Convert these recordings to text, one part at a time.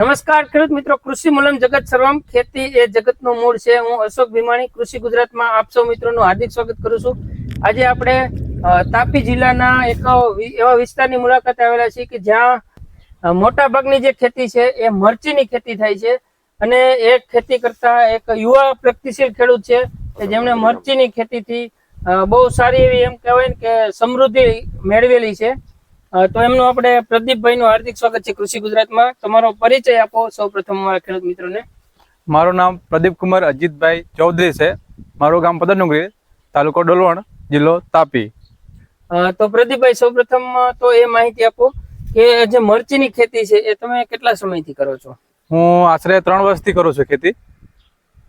નમસ્કાર, ખેડૂત મિત્રો. કૃષિ મૂલમ જગત સર્વમ. ખેતી એ જગતનું મૂળ છે. હું અશોક ભીમાણી, કૃષિ ગુજરાતમાં આપ સૌ મિત્રોનું હાર્દિક સ્વાગત કરું છું. આજે આપણે તાપી જિલ્લાના એક એવા વિસ્તારની મુલાકાત આવેલા છીએ કે જ્યાં મોટા ભાગની જે ખેતી છે એ મરચીની ખેતી થાય છે અને એ ખેતી કરતા એક યુવા પ્રગતિશીલ ખેડૂત છે કે જેમણે મરચીની ખેતીથી બહુ સારી એવી એમ કહેવાય ને કે સમૃદ્ધિ મેળવેલી છે. તો એમનું આપણે પ્રદીપભાઈનું હાર્દિક સ્વાગત છે કૃષિ ગુજરાતમાં. તમારો પરિચય આપો. સૌપ્રથમ અમારા ખેડૂત મિત્રોને. મારું નામ પ્રદીપ કુમાર અજીતભાઈ ચૌધરી છે. મારું ગામ પદરડુંગરી તાલુકો ડોલવણ જિલ્લો તાપી. તો પ્રદીપભાઈ સૌપ્રથમ તો એ માહિતી આપો કે જે મરચીની ખેતી છે એ તમે કેટલા સમયથી કરો છો? હું આશરે ત્રણ વર્ષથી કરું છું ખેતી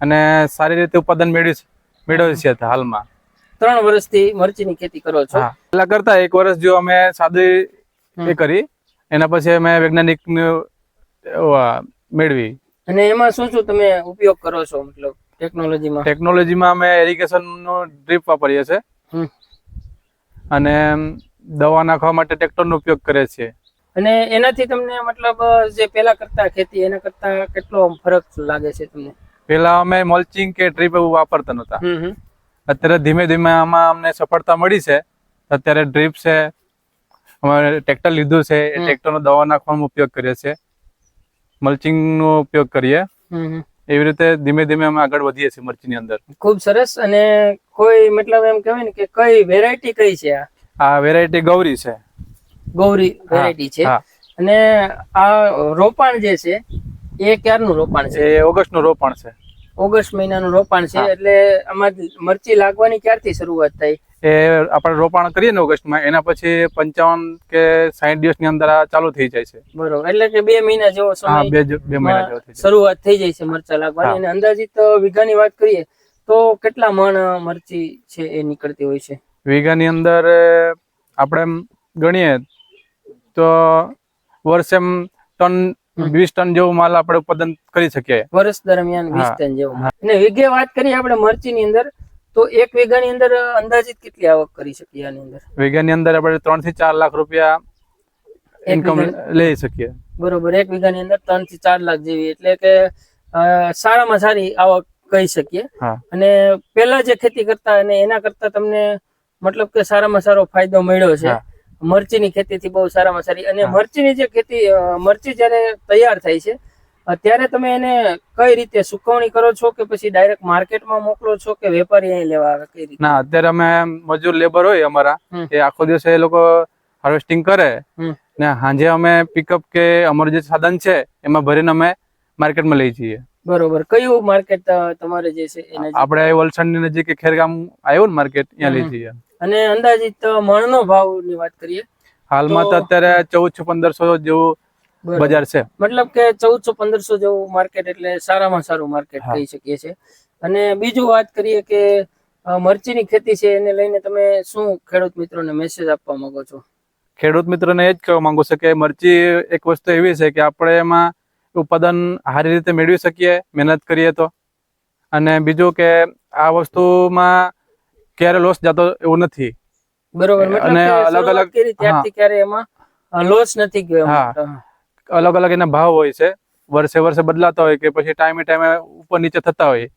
અને સારી રીતે ઉત્પાદન મેળવ્યું મેળવ્યું છે હાલમાં. ત્રણ વર્ષથી મરચીની ખેતી કરો છો. પેલા કરતા એક વર્ષ જો અમે સાદી એ કરી. એના પછી અમે વૈજ્ઞાનિક મેળવી. અને એમાં શું શું તમે ઉપયોગ કરો છો? મતલબ ટેકનોલોજીમાં? ટેકનોલોજીમાં અમે એરિગેશન નો ડ્રીપ વાપરીએ છીએ. અને દવા નાખવા માટે ટ્રેક્ટરનો ઉપયોગ કરીએ છીએ. અને એનાથી તમને મતલબ જે પેલા કરતા ખેતી એના કરતા કેટલો ફરક લાગે છે તમને? પેલા અમે મલ્ચિંગ કે ડ્રીપ એવું વાપરતા નતા. અત્યારે ધીમે ધીમે આમાં અમને સફળતા મળી છે. અત્યારે ડ્રીપ છે અમારે ટ્રેક્ટર લીધું છે એ. ટ્રેક્ટરનો દવા નાખવાનો ઉપયોગ કરીએ છીએ. મલ્ચિંગનો ઉપયોગ કરીએ. એવી રીતે ધીમે ધીમે અમે આગળ વધીએ છીએ મરચીની અંદર. ખૂબ સરસ અને કોઈ મતલબ એમ કહેવાય ને કે કઈ વેરાયટી કઈ છે આ? આ વેરાયટી ગૌરી છે. ગૌરી વેરાયટી છે. અને આ રોપાણ જે છે એ ક્યારનું રોપાણ છે? એ ઓગસ્ટનું રોપણ છે. ઓગસ્ટ મહિનાનું રોપાણ છે એટલે આમાં મરચી લાગવાની ક્યારથી શરૂઆત થઈ? એ આપણે રોપાણ કરીએ ને ઓગસ્ટમાં એના પછી પંચાવન કે સાઠ દિવસની અંદર આ ચાલુ થઈ જાય છે. બરોબર એટલે કે બે મહિના જેવો સમય બે બે મહિના જેવો શરૂઆત થઈ જાય છે મરચા લાગવાની. અને અંદાજિત વીઘાની વાત કરીએ તો કેટલા મણ મરચી છે એ નીકળતી હોય છે? વીઘાની અંદર આપણે એમ ગણીએ તો વર્ષે ટન. વીસ ટન જેવો માલ આપણે ઉત્પાદન કરી શકીએ. વર્ષ દરમિયાન વીસ ટન જેવું અને વીઘે વાત કરીએ આપણે મરચીની અંદર તો એક વીઘાની અંદર અંદાજિત કેટલી આવક કરી શકીએ આની અંદર? વીઘાની અંદર આપણે ત્રણથી ચાર લાખ રૂપિયા ઇન્કમ લઈ શકીએ. બરોબર એક વીઘાની અંદર ત્રણથી ચાર લાખ જેવી એટલે કે સારામાં સારી આવક કહી શકીએ. અને પેલા જે ખેતી કરતા અને એના કરતા તમને મતલબ કે સારામાં સારો ફાયદો મળ્યો છે. મરચીની ખેતીથી બહુ સારામાં સારી. અને. મરચીની જે ખેતી મરચી જ્યારે તૈયાર થાય છે ત્યારે તમે એને કઈ રીતે સુકવણી કરો છો કે પછી ડાયરેક્ટ માર્કેટમાં મોકલો છો કે વેપારી અહીં લેવા આવે? કઈ રીતે? ના અત્યારે અમે મજૂર લેબર હોય અમારા. એ આખો દિવસ એ લોકો હાર્વેસ્ટિંગ કરે. ને સાંજે અમે પિકઅપ કે અમારું જે સાધન છે એમાં ભરીને અમે માર્કેટમાં લઈ જઈએ. બરોબર. કયું માર્કેટ તમારે જે છે આપણે આપણે વલસાડની નજીક ખેરગામ આવ્યું ને માર્કેટ ત્યાં લઈ જઈએ. અને અંદાજિત મણનો ભાવની વાત કરીએ હાલમાં તો અત્યારે ચૌદસો પંદરસો જેવું બજાર છે. મતલબ કે ચૌદસો પંદરસો જેવું માર્કેટ એટલે સારામાં સારું માર્કેટ. કહી શકીએ છીએ. અને બીજું વાત કરીએ કે મરચીની ખેતી છે એને લઈને તમે શું ખેડૂત મિત્રોને મેસેજ આપવા માંગો છો? ખેડૂત મિત્રોને એ જ કહેવા માંગુ છું કે મરચી એક વસ્તુ એવી છે કે આપણે એમાં ઉત્પાદન સારી રીતે મેળવી શકીએ મહેનત કરીએ તો. અને બીજું કે આ વસ્તુમાં ક્યારે લોસ જતો એવો નથી. બરોબર અને અલગ અલગ- ત્યારથી ક્યારે એમાં લોસ નથી ગયો. અલગ અલગ એના ભાવ હોય છે. વર્ષે વર્ષે બદલાતા હોય કે પછી ટાઈમે ટાઈમે ઉપર નીચે થતા હોય.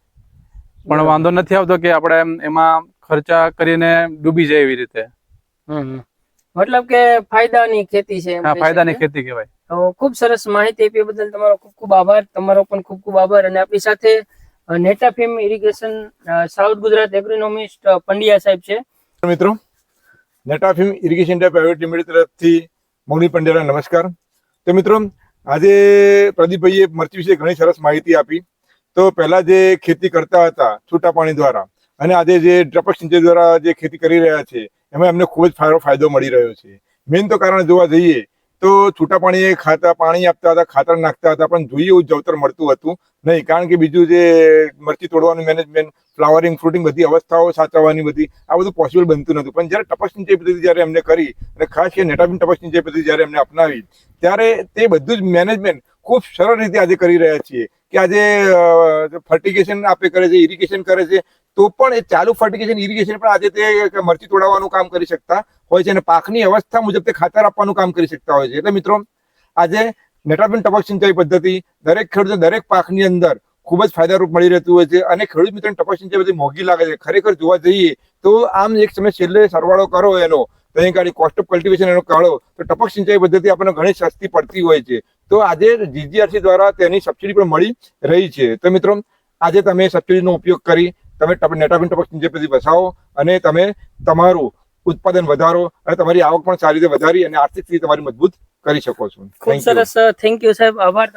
પણ વાંધો નથી આવતો કે આપણે એમાં ખર્ચા કરીને ડૂબી જાય એવી રીતે. મતલબ કે ફાયદાની ખેતી છે હા ફાયદાની ખેતી કહેવાય. તો ખૂબ સરસ માહિતી આપી બદલ તમારો ખૂબ ખૂબ આભાર તમારો પણ ખૂબ ખૂબ આભાર અને આપણી સાથે Netafim irrigation south Gujarat agronomist Pandya સાહેબ છે. મિત્રો Netafim irrigation India private limited તરફથી મૌની પંડ્યાના નમસ્કાર. તો મિત્રો, આજે પ્રદીપભાઈએ મરચી વિશે ઘણી સરસ માહિતી આપી. તો પહેલા જે ખેતી કરતા હતા છૂટા પાણી દ્વારા, અને આજે જે ડ્રપક સિંચાઈ દ્વારા જે ખેતી કરી રહ્યા છે, એમાં એમને ખૂબ જ ફાયદો મળી રહ્યો છે. મેઇન તો કારણ જોવા જઈએ તો છૂટા પાણીએ ખાતા, પાણી આપતા હતા, ખાતર નાખતા હતા, પણ જોઈએ એવું જવતર મળતું હતું નહીં. કારણ કે બીજું જે મરચી તોડવાનું મેનેજમેન્ટ ફ્લાવરિંગ ફ્રૂટિંગ બધી અવસ્થાઓ સાચવવાની બધી, આ બધું પોસિબલ બનતું નતું પણ જ્યારે ટપક સિંચાઈ પદ્ધતિ જ્યારે એમને કરી, અને ખાસ કરીને નેટાબીન ટપક સિંચાઈ પદ્ધતિ જ્યારે એમને અપનાવી, ત્યારે તે બધું જ મેનેજમેન્ટ ખૂબ સરળ રીતે આજે કરી રહ્યા છીએ કે આજે ફર્ટિગેશન આપે કરે છે ઇરિગેશન કરે છે, તો પણ એ ચાલુ ફર્ટિગેશન ઇરિગેશન પણ આજે તે મરચી તોડાવવાનું કામ કરી શકતા હોય છે અને પાકની અવસ્થા મુજબ તે ખાતર આપવાનું કામ કરી શકતા હોય છે. એટલે મિત્રો, આજે નેટાબેન ટપક સિંચાઈ પદ્ધતિ દરેક ખેડૂતને દરેક પાકની અંદર ખૂબ જ ફાયદારૂપ મળી રહેતું હોય છે અને ખેડૂત મિત્રોને ટપક સિંચાઈ બધી મોંઘી લાગે છે. ખરેખર જોવા જઈએ તો આમ એક સમય છેલ્લે સરવાળો કરો એનો. ત્યાં ગાડી કોસ્ટ ઓફ કલ્ટિવેશન એનો કાઢો તો ટપક સિંચાઈ પદ્ધતિ આપણને ઘણી સસ્તી પડતી હોય છે. તો આજે જીજીઆરસી દ્વારા તેની સબસિડી પણ મળી રહી છે. તો મિત્રો આજે તમે સબસિડીનો ઉપયોગ કરી તમે નેટાબિન ટપક સિંચાઈ પદ્ધતિ વસાવો અને તમે તમારું ઉત્પાદન વધારો અને તમારી આવક પણ સારી રીતે વધારી અને આર્થિક સ્થિતિ તમારી મજબૂત કરી શકો છો. ખૂબ સરસ થેન્ક યુ સાહેબ આભાર.